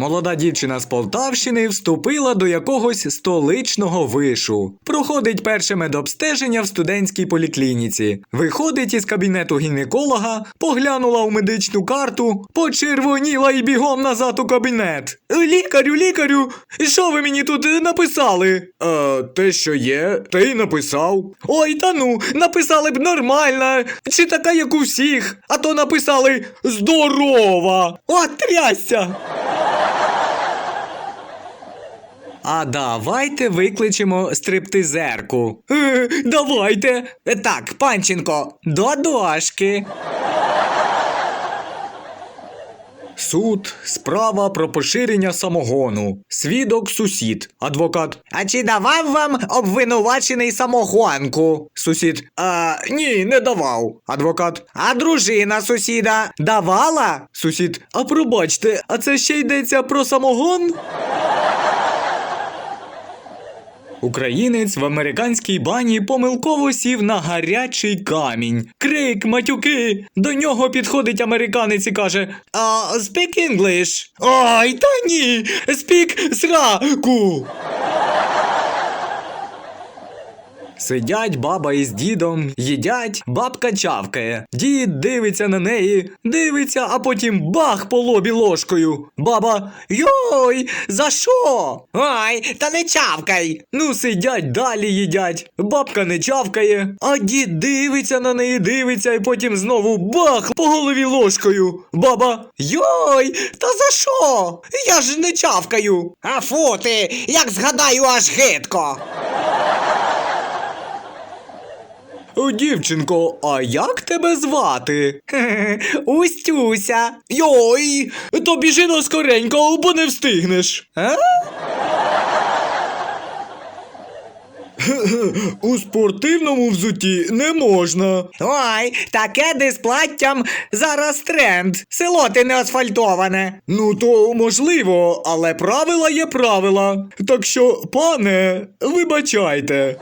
Молода дівчина з Полтавщини вступила до якогось столичного вишу. Проходить перше медобстеження в студентській поліклініці. Виходить із кабінету гінеколога, поглянула у медичну карту, почервоніла і бігом назад у кабінет. Лікарю, лікарю, що ви мені тут написали? Е, те, що є, те й написав. Ой, та ну, написали б нормально, чи така, як у всіх, а то написали здорова. От трясся. А давайте викличемо стриптизерку. Е, давайте. Е, Так, панченко, до дошки. Суд, справа про поширення самогону. Свідок сусід. Адвокат. А чи давав вам обвинувачений самогонку? Сусід. А, ні, не давав. Адвокат. А дружина сусіда давала? Сусід. А пробачте, а це ще йдеться про самогон? Українець в американській бані помилково сів на гарячий камінь. Крик, матюки. До нього підходить американець і каже: а, Speak English. Ай, та ні! Speak сраку. Сидять баба із дідом, їдять, бабка чавкає. Дід дивиться на неї, дивиться, а потім бах по лобі ложкою. Баба Йой, за що? Ой, та не чавкай. Ну, сидять далі їдять. Бабка не чавкає, а дід дивиться на неї, дивиться, і потім знову бах по голові ложкою. Баба Йой, та за що? Я ж не чавкаю. А фу ти, як згадаю, аж гидко. Дівчинко, а як тебе звати? Устюся. Йой, то біжи на скоренько, бо не встигнеш. А? У спортивному взуті не можна. Ой, таке дисплаттям зараз тренд. Село ти не асфальтоване. Ну, то можливо, але правила є правила. Так що, пане, вибачайте.